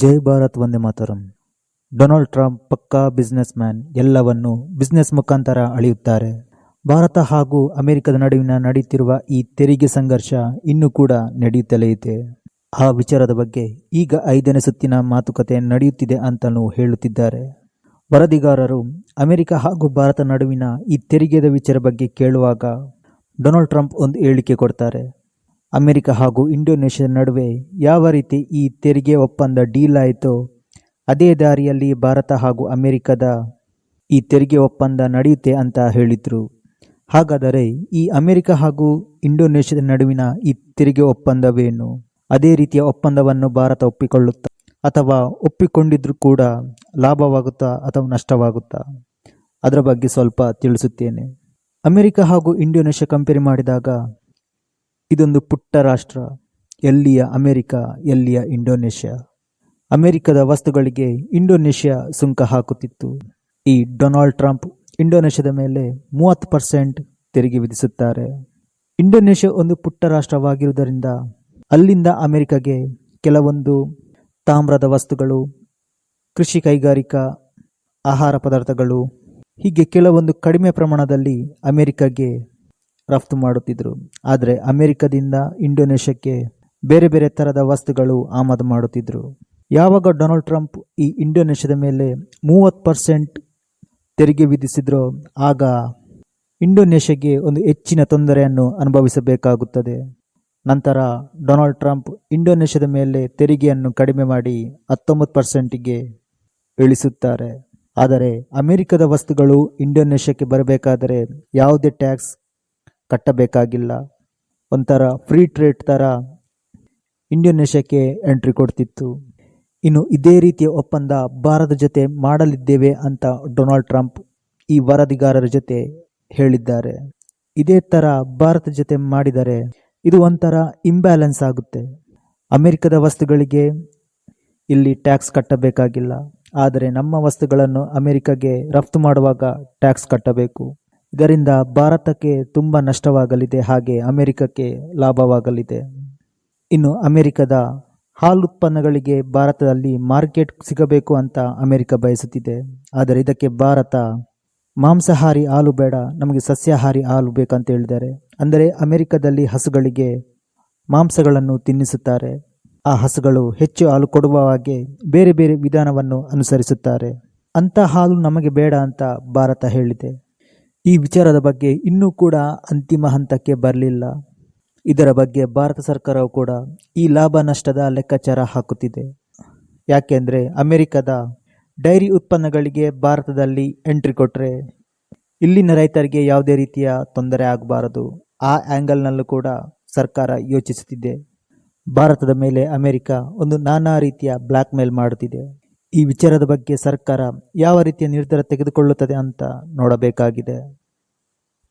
ಜೈ ಭಾರತ್ ವಂದೇ ಮಾತರಂ. Donald Trump ಪಕ್ಕಾ ಬಿಸ್ನೆಸ್ ಮ್ಯಾನ್ ಎಲ್ಲವನ್ನು ಬಿಸ್ನೆಸ್ ಮುಖಾಂತರ ಅಳೆಯುತ್ತಾರೆ. ಭಾರತ ಹಾಗೂ ಅಮೆರಿಕದ ನಡುವಿನ ನಡೆಯುತ್ತಿರುವ ಈ ತೆರಿಗೆ ಸಂಘರ್ಷ ಇನ್ನೂ ಕೂಡ ನಡೆಯುತ್ತಲೇ ಇದೆ. ಆ ವಿಚಾರದ ಬಗ್ಗೆ ಈಗ ಐದನೇ ಸುತ್ತಿನ ಮಾತುಕತೆ ನಡೆಯುತ್ತಿದೆ ಅಂತಲೂ ಹೇಳುತ್ತಿದ್ದಾರೆ. ವರದಿಗಾರರು ಅಮೆರಿಕ ಹಾಗೂ ಭಾರತ ನಡುವಿನ ಈ ತೆರಿಗೆದ ವಿಚಾರ ಬಗ್ಗೆ ಕೇಳುವಾಗ ಡೊನಾಲ್ಡ್ ಟ್ರಂಪ್ ಒಂದು ಹೇಳಿಕೆ ಕೊಡ್ತಾರೆ. ಅಮೆರಿಕ ಹಾಗೂ ಇಂಡೋನೇಷ್ಯಾದ ನಡುವೆ ಯಾವ ರೀತಿ ಈ ತೆರಿಗೆ ಒಪ್ಪಂದ ಡೀಲ್ ಆಯಿತೋ, ಅದೇ ದಾರಿಯಲ್ಲಿ ಭಾರತ ಹಾಗೂ ಅಮೆರಿಕದ ಈ ತೆರಿಗೆ ಒಪ್ಪಂದ ನಡೆಯುತ್ತೆ ಅಂತ ಹೇಳಿದರು. ಹಾಗಾದರೆ ಈ ಅಮೆರಿಕ ಹಾಗೂ ಇಂಡೋನೇಷ್ಯಾದ ನಡುವಿನ ಈ ತೆರಿಗೆ ಒಪ್ಪಂದವೇನು? ಅದೇ ರೀತಿಯ ಒಪ್ಪಂದವನ್ನು ಭಾರತ ಒಪ್ಪಿಕೊಳ್ಳುತ್ತಾ ಅಥವಾ ಒಪ್ಪಿಕೊಂಡಿದ್ರೂ ಕೂಡ ಲಾಭವಾಗುತ್ತಾ ಅಥವಾ ನಷ್ಟವಾಗುತ್ತಾ? ಅದರ ಬಗ್ಗೆ ಸ್ವಲ್ಪ ತಿಳಿಸುತ್ತೇನೆ. ಅಮೆರಿಕ ಹಾಗೂ ಇಂಡೋನೇಷ್ಯಾ ಕಂಪೇರ್ ಮಾಡಿದಾಗ ಇದೊಂದು ಪುಟ್ಟ ರಾಷ್ಟ್ರ. ಎಲ್ಲಿಯ ಅಮೆರಿಕ, ಎಲ್ಲಿಯ ಇಂಡೋನೇಷ್ಯಾ. ಅಮೆರಿಕದ ವಸ್ತುಗಳಿಗೆ ಇಂಡೋನೇಷ್ಯಾ ಸುಂಕ ಹಾಕುತ್ತಿತ್ತು. ಈ ಡೊನಾಲ್ಡ್ ಟ್ರಂಪ್ ಇಂಡೋನೇಷ್ಯಾದ ಮೇಲೆ ಮೂವತ್ತು ಪರ್ಸೆಂಟ್ ತೆರಿಗೆ ವಿಧಿಸುತ್ತಾರೆ. ಇಂಡೋನೇಷ್ಯಾ ಒಂದು ಪುಟ್ಟ ರಾಷ್ಟ್ರವಾಗಿರುವುದರಿಂದ ಅಲ್ಲಿಂದ ಅಮೆರಿಕಗೆ ಕೆಲವೊಂದು ತಾಮ್ರದ ವಸ್ತುಗಳು, ಕೃಷಿ ಕೈಗಾರಿಕಾ, ಆಹಾರ ಪದಾರ್ಥಗಳು, ಹೀಗೆ ಕೆಲವೊಂದು ಕಡಿಮೆ ಪ್ರಮಾಣದಲ್ಲಿ ಅಮೆರಿಕಗೆ ರಫ್ತು ಮಾಡುತ್ತಿದ್ದರು ಆದರೆ ಅಮೆರಿಕದಿಂದ ಇಂಡೋನೇಷ್ಯಾಕ್ಕೆ ಬೇರೆ ಬೇರೆ ಥರದ ವಸ್ತುಗಳು ಆಮದು ಮಾಡುತ್ತಿದ್ದರು ಯಾವಾಗ ಡೊನಾಲ್ಡ್ ಟ್ರಂಪ್ ಈ ಇಂಡೋನೇಷ್ಯಾದ ಮೇಲೆ ಮೂವತ್ತು ಪರ್ಸೆಂಟ್ ತೆರಿಗೆ ವಿಧಿಸಿದ್ರೋ ಆಗ ಇಂಡೋನೇಷ್ಯಾಗೆ ಒಂದು ಹೆಚ್ಚಿನ ತೊಂದರೆಯನ್ನು ಅನುಭವಿಸಬೇಕಾಗುತ್ತದೆ. ನಂತರ ಡೊನಾಲ್ಡ್ ಟ್ರಂಪ್ ಇಂಡೋನೇಷ್ಯಾದ ಮೇಲೆ ತೆರಿಗೆಯನ್ನು ಕಡಿಮೆ ಮಾಡಿ ಹತ್ತೊಂಬತ್ತು ಪರ್ಸೆಂಟಿಗೆ ಇಳಿಸುತ್ತಾರೆ. ಆದರೆ ಅಮೆರಿಕದ ವಸ್ತುಗಳು ಇಂಡೋನೇಷ್ಯಾಕ್ಕೆ ಬರಬೇಕಾದರೆ ಯಾವುದೇ ಟ್ಯಾಕ್ಸ್ ಕಟ್ಟಬೇಕಾಗಿಲ್ಲ. ಒಂಥರ ಫ್ರೀ ಟ್ರೇಡ್ ಥರ ಇಂಡೋನೇಷ್ಯಾಕ್ಕೆ ಎಂಟ್ರಿ ಕೊಡ್ತಿತ್ತು. ಇನ್ನು ಇದೇ ರೀತಿಯ ಒಪ್ಪಂದ ಭಾರತ ಜೊತೆ ಮಾಡಲಿದ್ದೇವೆ ಅಂತ ಡೊನಾಲ್ಡ್ ಟ್ರಂಪ್ ಈ ವರದಿಗಾರರ ಜೊತೆ ಹೇಳಿದ್ದಾರೆ. ಇದೇ ಥರ ಭಾರತ ಜೊತೆ ಮಾಡಿದರೆ ಇದು ಒಂಥರ ಇಂಬ್ಯಾಲೆನ್ಸ್ ಆಗುತ್ತೆ. ಅಮೆರಿಕದ ವಸ್ತುಗಳಿಗೆ ಇಲ್ಲಿ ಟ್ಯಾಕ್ಸ್ ಕಟ್ಟಬೇಕಾಗಿಲ್ಲ. ಆದರೆ ನಮ್ಮ ವಸ್ತುಗಳನ್ನು ಅಮೆರಿಕಗೆ ರಫ್ತು ಮಾಡುವಾಗ ಟ್ಯಾಕ್ಸ್ ಕಟ್ಟಬೇಕು. ಇದರಿಂದ ಭಾರತಕ್ಕೆ ತುಂಬ ನಷ್ಟವಾಗಲಿದೆ, ಹಾಗೆ ಅಮೆರಿಕಕ್ಕೆ ಲಾಭವಾಗಲಿದೆ. ಇನ್ನು ಅಮೆರಿಕದ ಹಾಲು ಉತ್ಪನ್ನಗಳಿಗೆ ಭಾರತದಲ್ಲಿ ಮಾರ್ಕೆಟ್ ಸಿಗಬೇಕು ಅಂತ ಅಮೆರಿಕ ಬಯಸುತ್ತಿದೆ. ಆದರೆ ಇದಕ್ಕೆ ಭಾರತ ಮಾಂಸಾಹಾರಿ ಹಾಲು ಬೇಡ, ನಮಗೆ ಸಸ್ಯಾಹಾರಿ ಹಾಲು ಬೇಕಂತ ಹೇಳಿದ್ದಾರೆ. ಅಂದರೆ ಅಮೆರಿಕದಲ್ಲಿ ಹಸುಗಳಿಗೆ ಮಾಂಸಗಳನ್ನು ತಿನ್ನಿಸುತ್ತಾರೆ. ಆ ಹಸುಗಳು ಹೆಚ್ಚು ಹಾಲು ಕೊಡುವ ಹಾಗೆ ಬೇರೆ ಬೇರೆ ವಿಧಾನವನ್ನು ಅನುಸರಿಸುತ್ತಾರೆ. ಅಂಥ ಹಾಲು ನಮಗೆ ಬೇಡ ಅಂತ ಭಾರತ ಹೇಳಿದೆ. ಈ ವಿಚಾರದ ಬಗ್ಗೆ ಇನ್ನೂ ಕೂಡ ಅಂತಿಮ ಹಂತಕ್ಕೆ ಬರಲಿಲ್ಲ. ಇದರ ಬಗ್ಗೆ ಭಾರತ ಸರ್ಕಾರವು ಕೂಡ ಈ ಲಾಭ ನಷ್ಟದ ಲೆಕ್ಕಾಚಾರ ಹಾಕುತ್ತಿದೆ. ಯಾಕೆಂದರೆ ಅಮೆರಿಕದ ಡೈರಿ ಉತ್ಪನ್ನಗಳಿಗೆ ಭಾರತದಲ್ಲಿ ಎಂಟ್ರಿ ಕೊಟ್ಟರೆ ಇಲ್ಲಿನ ರೈತರಿಗೆ ಯಾವುದೇ ರೀತಿಯ ತೊಂದರೆ ಆಗಬಾರದು. ಆ ಆ್ಯಂಗಲ್ನಲ್ಲೂ ಕೂಡ ಸರ್ಕಾರ ಯೋಚಿಸುತ್ತಿದೆ. ಭಾರತದ ಮೇಲೆ ಅಮೆರಿಕ ಒಂದು ನಾನಾ ರೀತಿಯ ಬ್ಲ್ಯಾಕ್ ಮೇಲ್ ಮಾಡುತ್ತಿದೆ. ಈ ವಿಚಾರದ ಬಗ್ಗೆ ಸರ್ಕಾರ ಯಾವ ರೀತಿಯ ನಿರ್ಧಾರ ತೆಗೆದುಕೊಳ್ಳುತ್ತದೆ ಅಂತ ನೋಡಬೇಕಾಗಿದೆ.